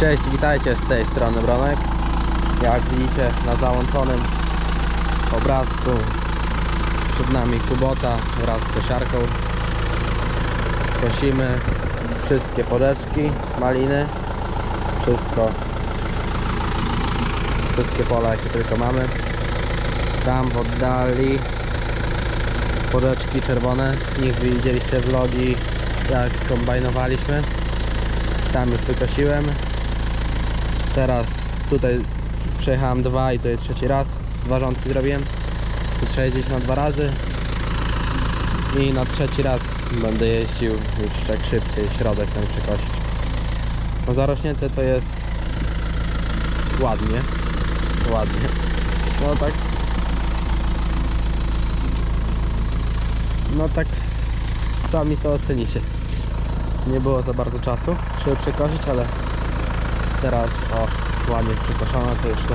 Cześć, witajcie z tej strony Bronek. Jak widzicie na załączonym obrazku przed nami Kubota wraz z kosiarką. Kosimy wszystkie podeczki, maliny, wszystko, wszystkie pola jakie tylko mamy. Tam w oddali podeczki czerwone, z nich widzieliście vlogi jak kombajnowaliśmy. Tam już wykosiłem. Teraz tutaj przejechałem dwa i to jest trzeci raz. Dwa rządki zrobiłem. Tu jeździć na dwa razy. I na trzeci raz będę jeździł już tak szybciej, środek ten przekosić. No zarośnięte to jest ładnie. Ładnie. No tak. No tak sami to ocenicie. Nie było za bardzo czasu, żeby przekosić, ale teraz o ładnie jest przekoszona, to już to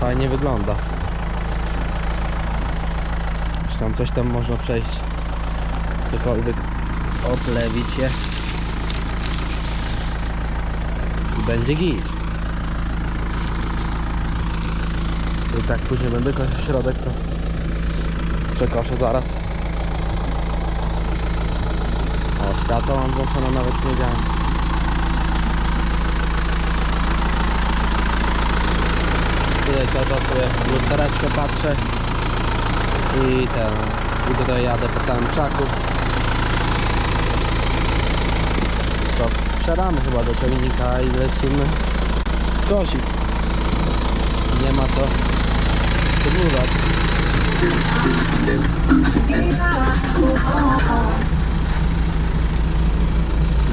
fajnie wygląda. Już tam coś tam można przejść, cokolwiek oplewić je i będzie git. I tak później będę kosił środek, to przekoszę zaraz. O, światło mam włączone, nawet nie wiedziałem. Cały czas sobie w lustereczkę patrzę i ten i tutaj jadę po całym czaku. To wsiadamy chyba do ciągnika i lecimy kosić. Nie ma co przedłużać.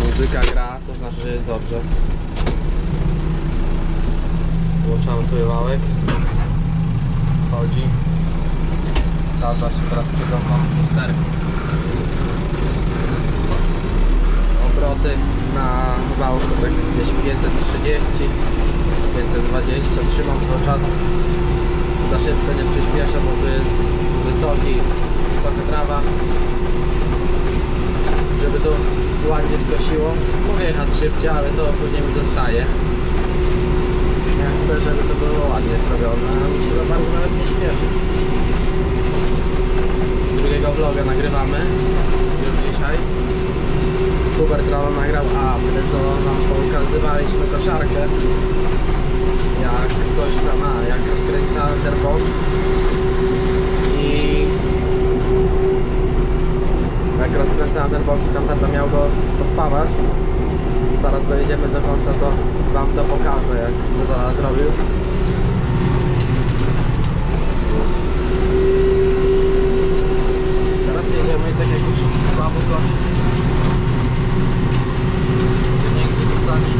Muzyka gra, to znaczy, że jest dobrze. Włączamy sobie wałek. Chodzi. Cały czas się teraz przeglądam w lusterku. Obroty na wałku gdzieś 530, 520. Trzymam cały czas. Za szybko nie przyspieszę, bo tu jest wysoki, wysoka trawa żeby to ładnie skosiło. Mogę jechać szybciej, ale to później mi zostaje. Żeby to było ładnie zrobione, a mi się za bardzo nawet nie śpieszy. Drugiego vloga nagrywamy już dzisiaj. Hubert rano nagrał, a wtedy co wam pokazywaliśmy koszarkę. Jak coś tam, a jak rozkręcałem ten i jak rozkręcałem ten i tam tata miał go podpawać zaraz dojedziemy do końca to wam to pokażę jak to zrobił teraz jedziemy i tak jak już słabo gość wynięty dostanie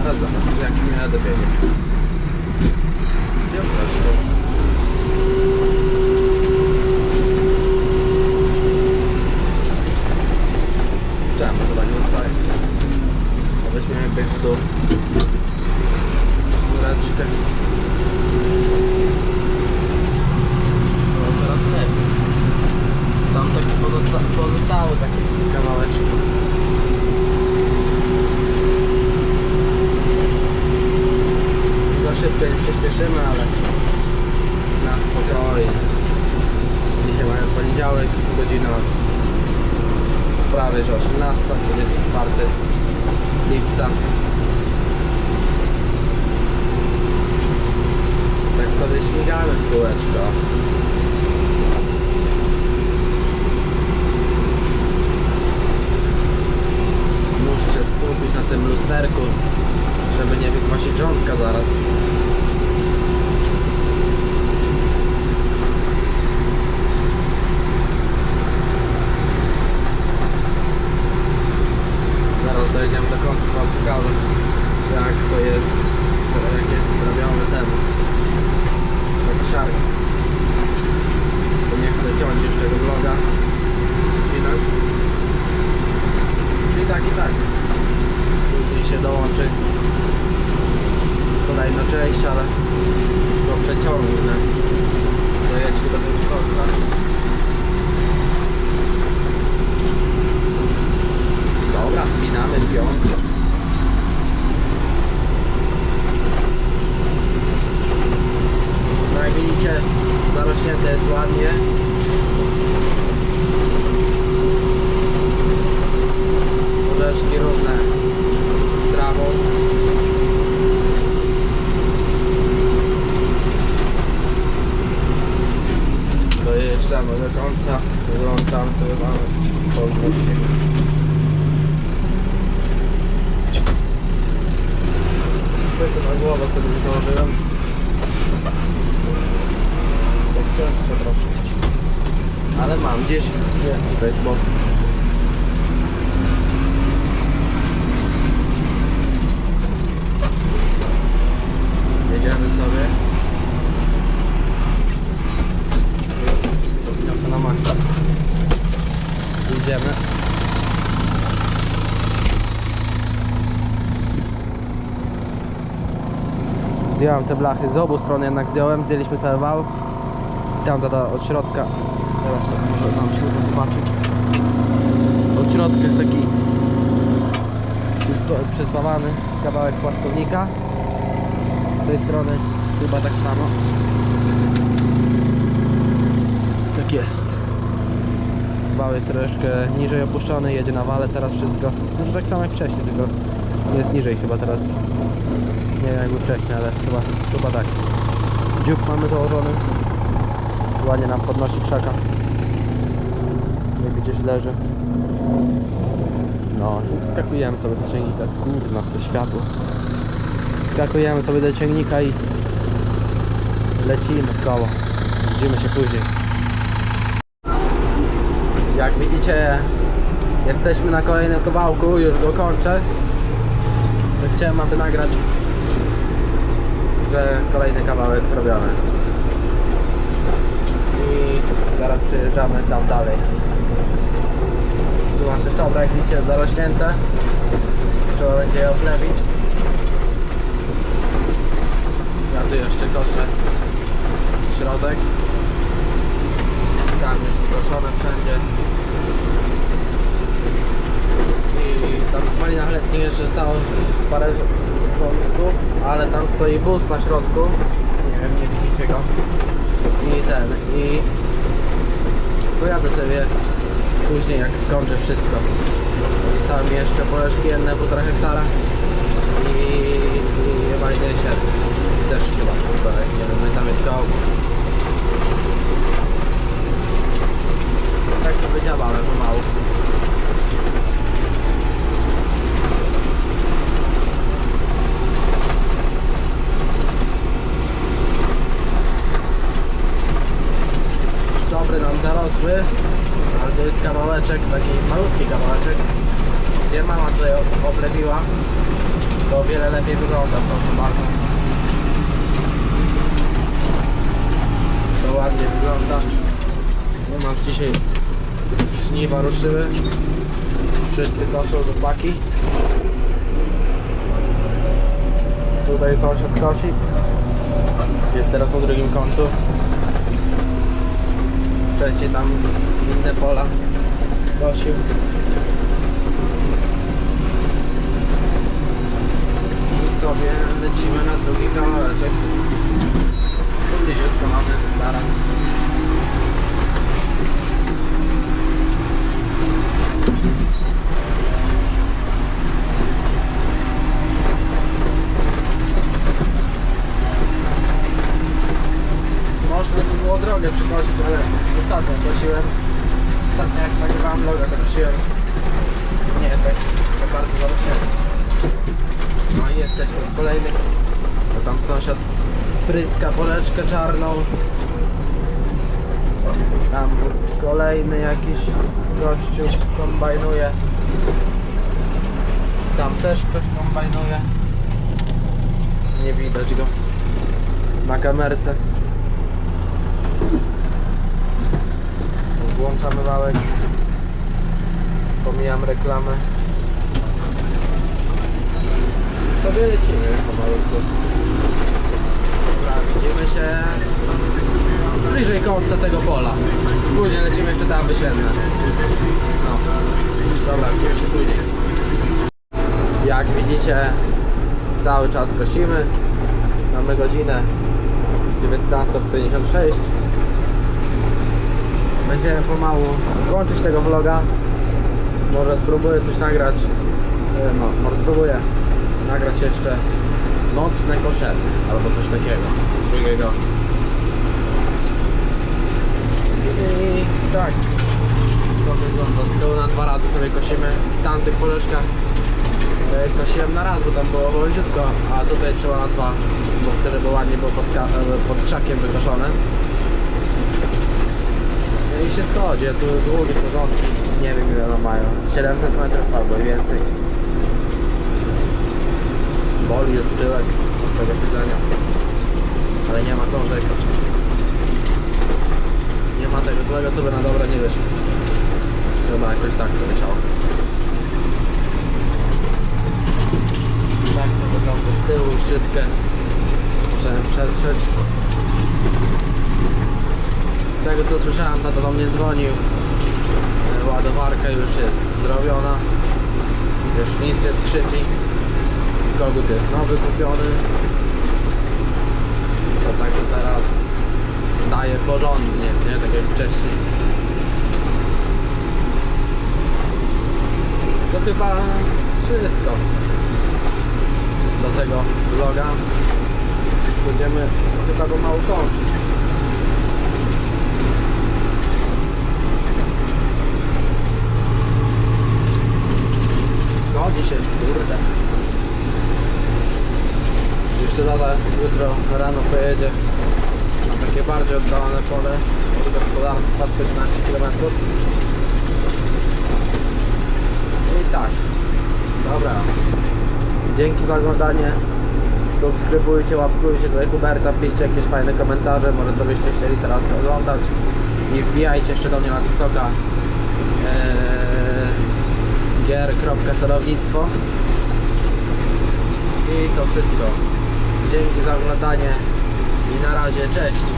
ale zaraz jak nie dobiegnie Zjątraszką. Czemu chyba nie ustaje? A weźmiemy bieg w dół. Góreczkę. No teraz lepiej. Tam taki pozosta pozostały takie kawałeczki. Nie przyspieszymy, ale na spokojnie. Dzisiaj mamy poniedziałek, godzina prawie że 18, 24 lipca. Tak sobie śmigamy w kółeczko. Muszę się skupić na tym lusterku, mamy zdjąć. No jak widzicie, zarośnięte jest ładnie. Orzeszki równe z trawą. No Dojeżdżamy do końca, wyłączam sobie mamy podwórkę. Tylko na głowę sobie nie założyłem. Tak ciężko troszkę. Ale mam gdzieś jest tutaj z boku. Zdjąłem te blachy z obu stron jednak zdjąłem, zdjęliśmy cały wał. Tam tata od środka. Zaraz może to zobaczyć. Od środka jest taki przyzbawany kawałek płaskownika. Z tej strony chyba tak samo. Tak jest. Wał jest troszeczkę niżej opuszczony, jedzie na wale teraz wszystko. No tak samo jak wcześniej, tylko jest niżej chyba teraz. Nie wiem jak był wcześniej, ale chyba, chyba tak. Dziób mamy założony. Ładnie nam podnosi krzaka. Jak gdzieś leży. No i wskakujemy sobie do ciągnika. Kurna, to światło. Wskakujemy sobie do ciągnika i lecimy w koło. Widzimy się później. Jak widzicie, jesteśmy na kolejnym kawałku, już go kończę. To Chciałem, aby nagrać, że kolejny kawałek zrobiony. I zaraz przejeżdżamy tam dalej. Tu nasze szczoty, jak widzicie, zarośnięte. Trzeba będzie je oplewić. Ja tu jeszcze koszę środek. Tam już wykoszone wszędzie. Tam w malinach letnich jeszcze stało parę wątków, ale tam stoi bus na środku. Nie wiem, nie widzicie go. I ten, i pojadę sobie później jak skończę wszystko. Zostały mi jeszcze poleszki jedne półtora hektara i, i chyba siedem. Też chyba półtora, nie wiem, tam jest koło. Tak sobie działamy pomału. Zarosły, ale to jest kawałeczek, taki malutki kawałeczek, gdzie mama tutaj oblewiła, to o wiele lepiej wygląda, bardzo. To ładnie wygląda. U nas dzisiaj żniwa ruszyły. Wszyscy koszą chłopaki. Tutaj sąsiad kosi. Jest teraz na drugim końcu. Wcześniej tam inne pola kosił. I sobie lecimy na drugi kawałeczek. Tu bliziutko mamy zaraz. Jesteśmy w kolejnych. To tam sąsiad pryska poleczkę czarną. Tam kolejny jakiś gościu kombajnuje. Tam też ktoś kombajnuje. Nie widać go na kamerce. Włączamy wałek. Pomijam reklamę. Sobie lecimy pomalutku. Dobra, widzimy się bliżej końca tego pola. Później lecimy jeszcze tam wysiedne. No. Dobra, widzimy się później. Jak widzicie, cały czas kosimy. Mamy godzinę 19.56 Będziemy pomału kończyć tego vloga Może spróbuję coś nagrać No, może spróbuję nagrać jeszcze nocne koszety Albo coś takiego drugiego I tak to wygląda. Z tyłu na dwa razy sobie kosimy. W tamtych poleczkach e, kosiłem na raz, bo tam było wąziutko, a tutaj trzeba na dwa, bo chcę, żeby ładnie było pod, e, pod krzakiem wykoszone. No I się schodzi, tu długie są rządki, nie wiem ile one mają. 7 cm albo więcej. Boli tyłek od tego siedzenia. Ale nie ma rzekać. Nie ma tego złego, co by na dobre nie wyszło. Chyba jakoś tak to leciało. Tak to wygląda z tyłu, szybkę. Możemy przetrzeć. Z tego co słyszałem, tata do mnie dzwonił. E, Ładowarka już jest zrobiona. Już nic nie skrzypi. Kogut jest nowy kupiony. To także teraz daje porządnie, nie tak jak wcześniej. To chyba wszystko do tego vloga. Będziemy chyba go mało kończyć. Schodzi się, kurde. Jeszcze tata jutro rano pojedzie na takie bardziej oddalone pole od gospodarstwa z 15 km. I tak. Dobra. Dzięki za oglądanie. Subskrybujcie, łapkujcie tutaj Huberta, piszcie jakieś fajne komentarze, może co byście chcieli teraz oglądać. I wbijajcie jeszcze do mnie na TikToka eee, gier.serownictwo I to wszystko. Dzięki za oglądanie i na razie, cześć!